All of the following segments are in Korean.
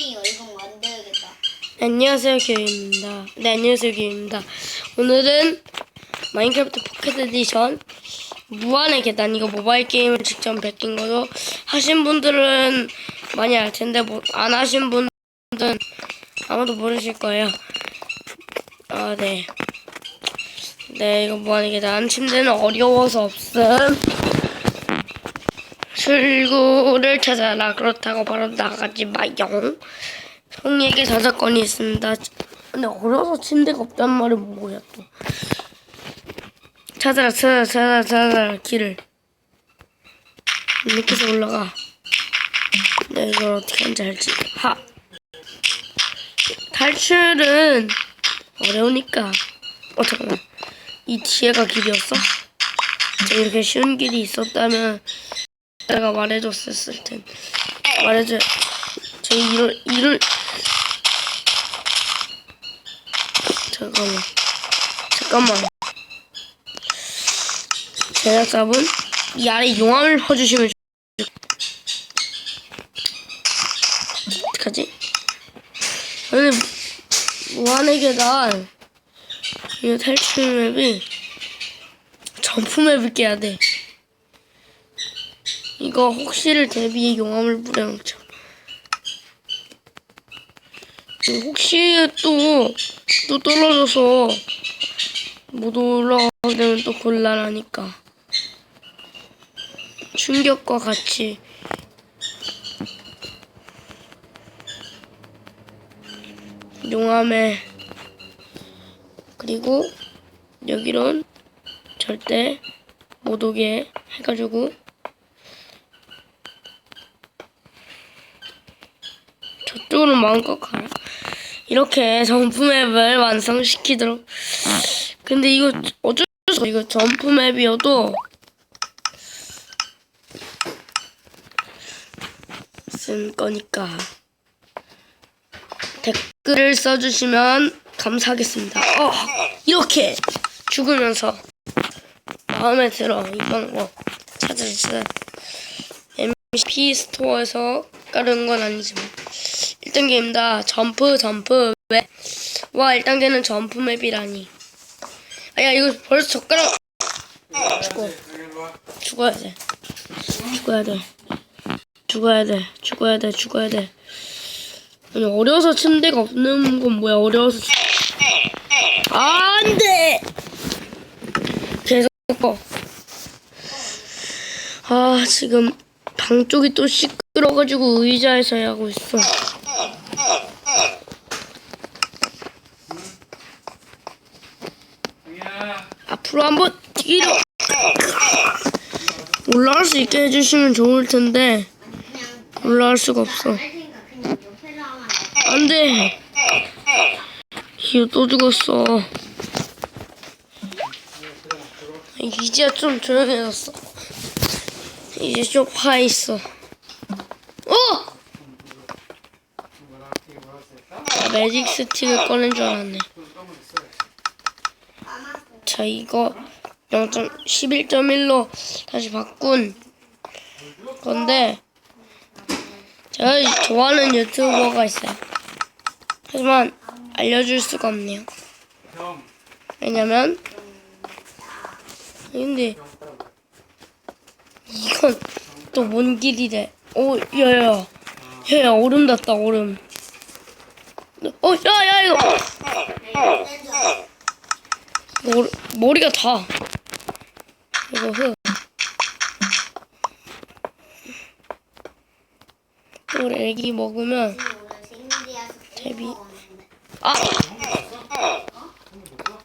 네, 안녕하세요 교육입니다. 네 안녕하세요 교육입니다. 오늘은 마인크래프트 포켓 에디션 무한의 계단 이거 모바일 게임을 직접 베낀 거로 하신 분들은 많이 알 텐데 뭐, 안 하신 분들은 아무도 모르실 거예요. 아 네. 네 이거 무한의 계단 침대는 어려워서 없음. 출구를 찾아라 그렇다고 바로 나가지 마요. 형에게 저작권이 있습니다. 근데 어려서 침대가 없단 말은 뭐야 또. 찾아라 찾아라 찾아라 찾아라 길을. 이렇게 해서 올라가. 네 이걸 어떻게 하는지 알지? 하. 탈출은 어려우니까. 어 잠깐만. 이 뒤에가 길이었어? 저 이렇게 쉬운 길이 있었다면 내가 말해줬었을 텐. 말해줘. 저 이를 이를 잠깐만 잠깐만 제작자분 이 아래 용암을 퍼주시면 좋- 어떡하지? 오늘 무한의 계단 이 탈출 맵이 점프 맵을 깨야 돼 이거 혹시를 대비해 용암을 뿌려 놓자 혹시 또, 또 떨어져서 못 올라가게 되면 또 곤란하니까. 충격과 같이. 용암에, 그리고 여기론 절대 못 오게 해가지고 저쪽으로 마음껏 가라. 이렇게 맵을 완성시키도록. 근데 이거 어쩔 수 없어. 이거 점프 맵이어도 쓴 거니까 댓글을 써주시면 감사하겠습니다. 어, 이렇게 죽으면서 마음에 들어 이 방법 찾아주세요. MP 스토어에서 깔은 건 아니지만 1단계입니다. 점프 점프. 왜? 와 1단계는 점프 맵이라니. 아 야 이거 벌써 젓가락. 죽어. 죽어야 돼. 죽어야 돼. 죽어야 돼. 죽어야 돼. 죽어야 돼. 아니 어려워서 침대가 없는 건 뭐야? 어려워서 죽... 아, 안돼! 계속 어. 아 지금 방 쪽이 또 시끄러가지고 의자에서 하고 있어 앞으로 한번 뒤로 올라갈 수 있게 해주시면 좋을 텐데 올라갈 수가 없어. 안돼. 이거 또 죽었어. 이제 좀 조용해졌어. 이제 쇼파에 있어. 어! 나 매직 스틱을 꺼낸 줄 알았네 자 이거 0.11.1로 다시 바꾼 건데 제가 좋아하는 유튜버가 있어요. 하지만 알려줄 수가 없네요. 왜냐면 근데 이건 또 뭔 길이래? 오 야야 야야 얼음 닿다 얼음. 어 야야 이거 머리, 머리가 다. 이거 흙. 이걸 애기 먹으면 데뷔. 아!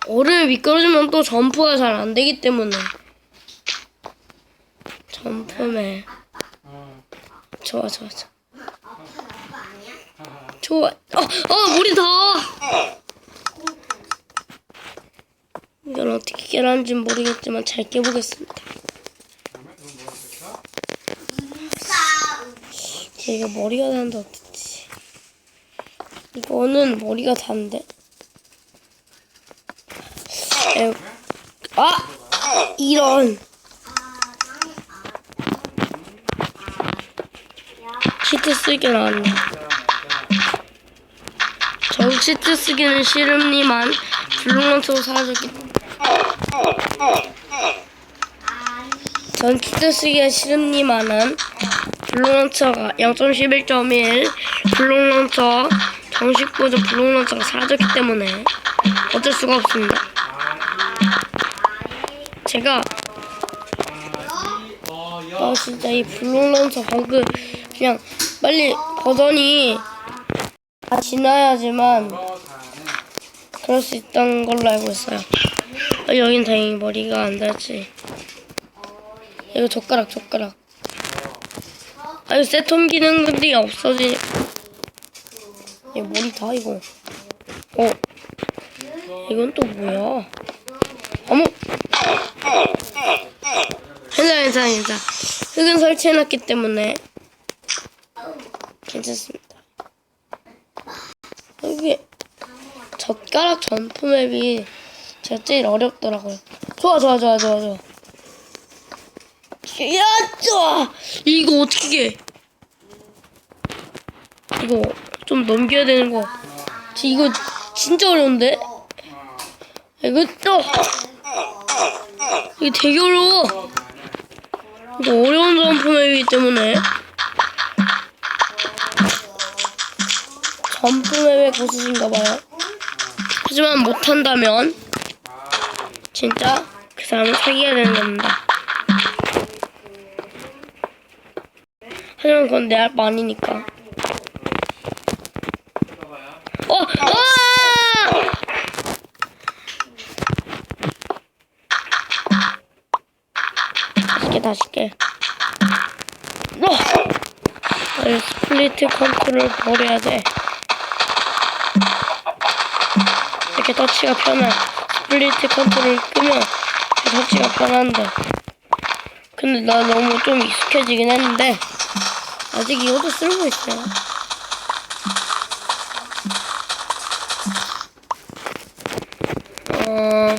얼음이 미끄러지면 또 점프가 잘 안 되기 때문에. 점프맨. 좋아, 좋아, 좋아. 좋아. 어, 어, 머리 다! 이걸 어떻게 깨라는지 모르겠지만 잘 깨보겠습니다. 얘가 머리가 다는데 어떡지? 이거는 머리가 단데. 에휴. 아! 이런. 히트 쓰게 나왔네. 저 시트 쓰기는 싫음니만 블록런처로 사라졌기 전 시트 쓰기가 싫음니만은 블록런처가 0.11.1 블록런처 정식 버전 블록런처가 사라졌기 때문에 어쩔 수가 없습니다. 제가 아 진짜 이 블록런처 버그 그냥 빨리 버전이 다 지나야지만 그럴 수 있다는 걸로 알고 있어요. 아, 여긴 다행히 머리가 안 닿지. 이거 젓가락 젓가락. 아 이거 세톰 기능들이 없어지. 얘 머리 다 이거. 어. 이건 또 뭐야? 어머. 괜찮아 괜찮아 괜찮아. 흙은 설치해놨기 때문에 괜찮습니다. 여기 젓가락 점프 맵이 제가 제일 어렵더라고요. 좋아 좋아 좋아 좋아 좋아. 야 좋아. 이거 어떻게 해? 이거 좀 넘겨야 되는 거. 저 이거 진짜 어려운데? 이거 또 이게 되게 어려워. 이거 어려운 점프 맵이기 때문에 점프 맵의 고수신가봐요. 하지만 못한다면 진짜 그 사람은 사귀어야 되는 겁니다. 하지만 그건 내할바 아니니까. 어! 어! 다시 게 다시 게. 어! 아, 스플리트 컨트롤 버려야 돼. 이렇게 터치가 편한 스플리트 컨트롤 끄면 터치가 편한데. 근데 나 너무 좀 익숙해지긴 했는데 아직 이것도 쓰고 있어요 어...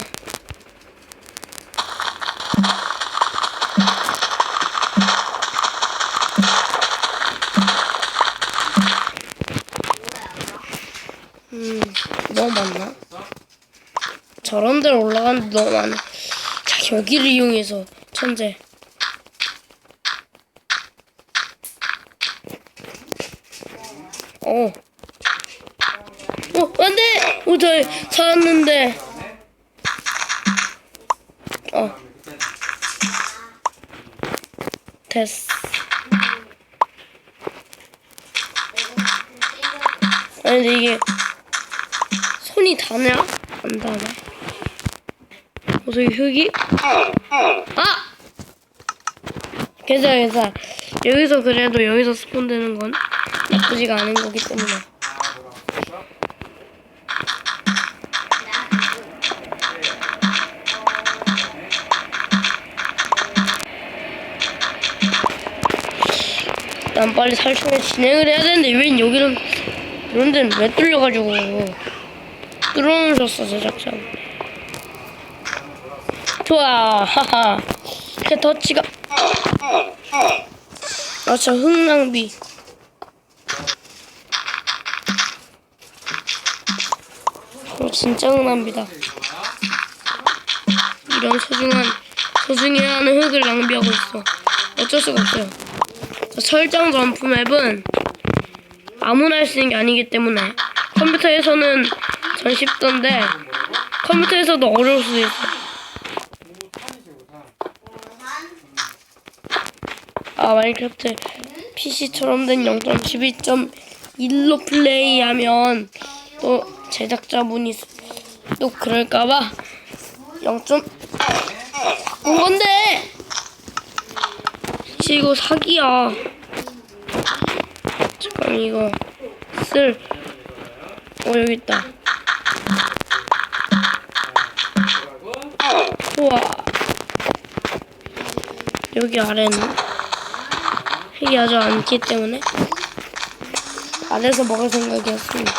음, 너무 많나? 저런 올라가는데 너무 많아. 자, 여기를 이용해서 천재. 어. 어, 안 돼! 오, 저, 찾았는데. 어. 됐어. 아니, 근데 이게 손이 닿냐? 안 닿네. 어서 이 흙이? 아! 괜찮아, 괜찮아. 여기서 그래도 여기서 스폰되는 건 나쁘지가 않은 거기 때문에. 난 빨리 살충에 진행을 해야 되는데 웬 여기는 이런 데는 왜 뚫려가지고 뚫어놓으셨어 제작자 좋아. 하하. 그 터치가 아 진짜 흙낭비. 어, 진짜 흙낭비다. 이런 소중한 소중해야 하는 흙을 낭비하고 있어. 어쩔 수가 없어요 저 설정 점프 맵은 아무나 할 수 있는 게 아니기 때문에 컴퓨터에서는 전 쉽던데 컴퓨터에서도 어려울 수도 있어. 아 마인크래프트 PC처럼 된 0.12.1로 플레이하면 또 제작자분이 또 그럴까봐 0. 바꾼 건데 이거 사기야. 잠깐 이거 쓸. 어 여기 있다. 우와. 여기 아래는 흙이 아주 않기 때문에 아래서 먹을 생각이었습니다.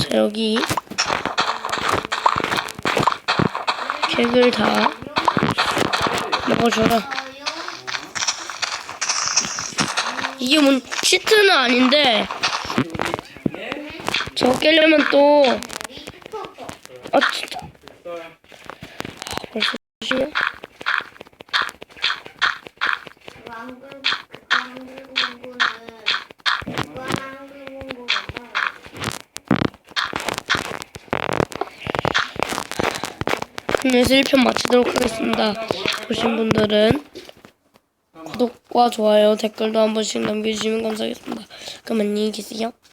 자 여기 객을 다 먹어줘라. 이게 뭔 치트는 아닌데 저 깨려면 또 우리 포포. 아 진짜 벌써 시야? 왕글 왕글 공부는 왕글 공부는 오늘 1편 마치도록 하겠습니다. 보신 분들은 구독과 좋아요, 댓글도 한 번씩 남겨주시면 감사하겠습니다. 그럼 안녕히 계세요.